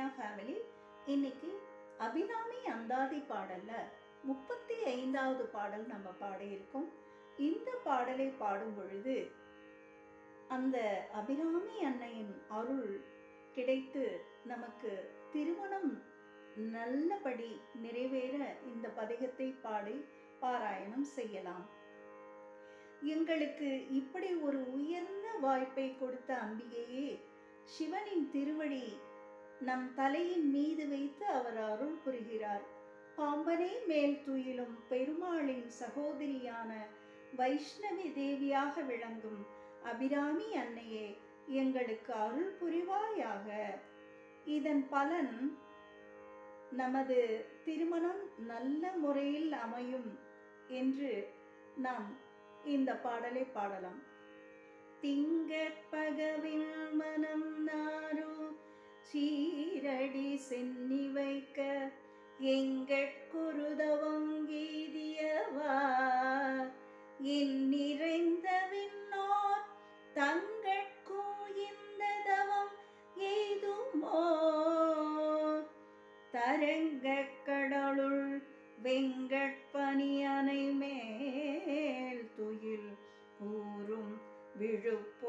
Jaya family இன்னைக்கு அபினாமி அந்தாதி பாடல்ல முப்பத்தி ஐந்தாவது பாடல் நம்ம பாடியிருக்கோம் இந்த பாடலை பாடும் பொழுது அந்த அபிராமி அன்னையின் அருள் கிடைத்து நமக்கு திருமணம் நல்லபடி நிறைவேற இந்த பதிகத்தை பாடி பாராயணம் செய்யலாம். எங்களுக்கு இப்படி ஒரு உயர்ந்த வாய்ப்பை கொடுத்த அம்பிகையே சிவனின் திருவடி நம் தலையின் மீது வைத்து அவர் அருள் புரிகிறார். பாம்பனே மேல் துயிலும் பெருமாளின் சகோதரியான வைஷ்ணவி தேவியாக விளங்கும் அபிராமி அன்னையே எங்களுக்கு அருள் புரிவாயாக. இதன் பலன் நமது திருமணம் நல்ல முறையில் அமையும் என்று நாம் இந்த பாடலை பாடலாம். திங்கற்பகவில் மனம் சென்னி வைக்க எங்கட்குருதவம் கீதியவா என் நிறைந்த விண்ணோர் தங்கட்கும் இந்த தவம் எய்துமோ? தரங்க கடலுள் வெங்கட்பனி அணை மேல் துயில் கூறும் விழுப்பு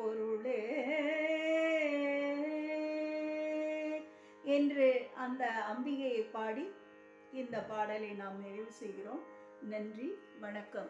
என்று அந்த அம்பிகையை பாடி இந்த பாடலை நாம் நிறைவு செய்கிறோம். நன்றி வணக்கம்.